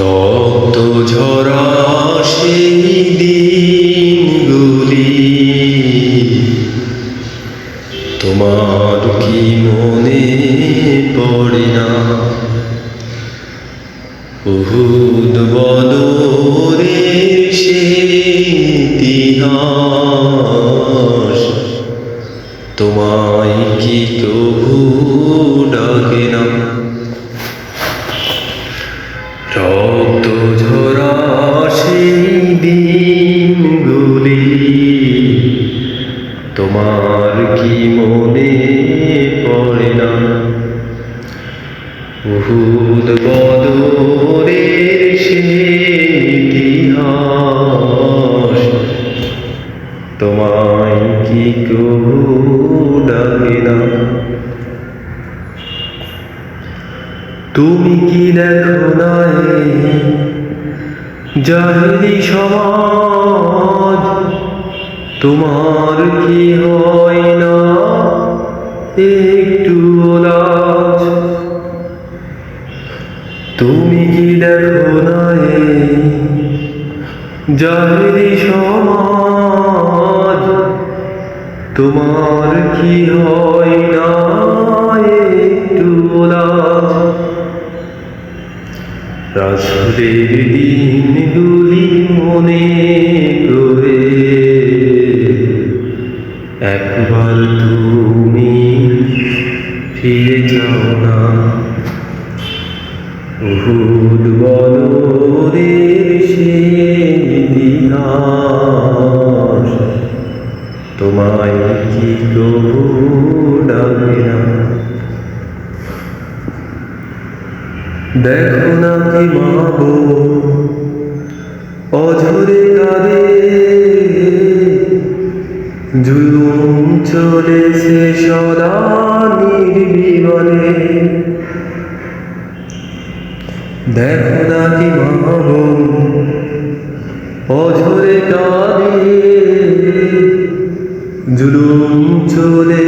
রক্ত ঝরা দিনগুলি। তোমার কি মনে পড়ে না? উহুদ বদরের সেই ইতিহাস। তোমায় কি তবু ডাকে না? দিনগুলি, তোমার কি মনে পড়ে না? উহুদ বদরের ইতিহাস, তোমায় কি কবু না? তুমি কি দেখো না জাহিরি সমাজ, তোমার কি হয় না? একটু লাজ তুমি কি দেখো না জাহিরি সমাজ? তোমার কি হয় না? একটু লাজ রাসুলের দিনগুলি মনে করে একবার তুমি ফিরে যাও না। উহুদ বদরের সেই তোমায় কি ডাকে না? দেখো অঝরে কাঁদে জুলুম চলেছে সদা নির্বিবনে দেখো না অঝরে কাঁদে জুলুম চলেছে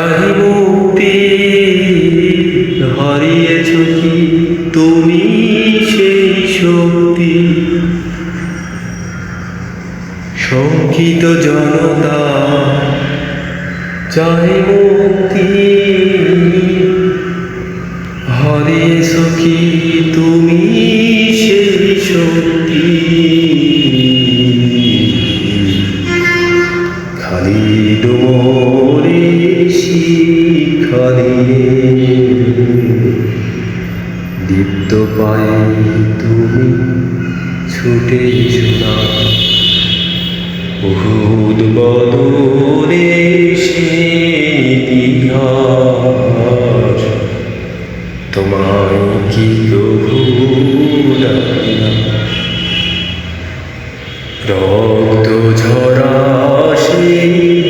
চাহি মুক্তি হারিয়েছ কি তুমি সেই শক্তি? শঙ্কিত জনতা চাহি মুক্তি দীপ্ত পায়ে তুমি ছুটে শোনা বহুত বদরে ইতিহাস তোমায় কি ডাকে রক্ত ঝরা সেই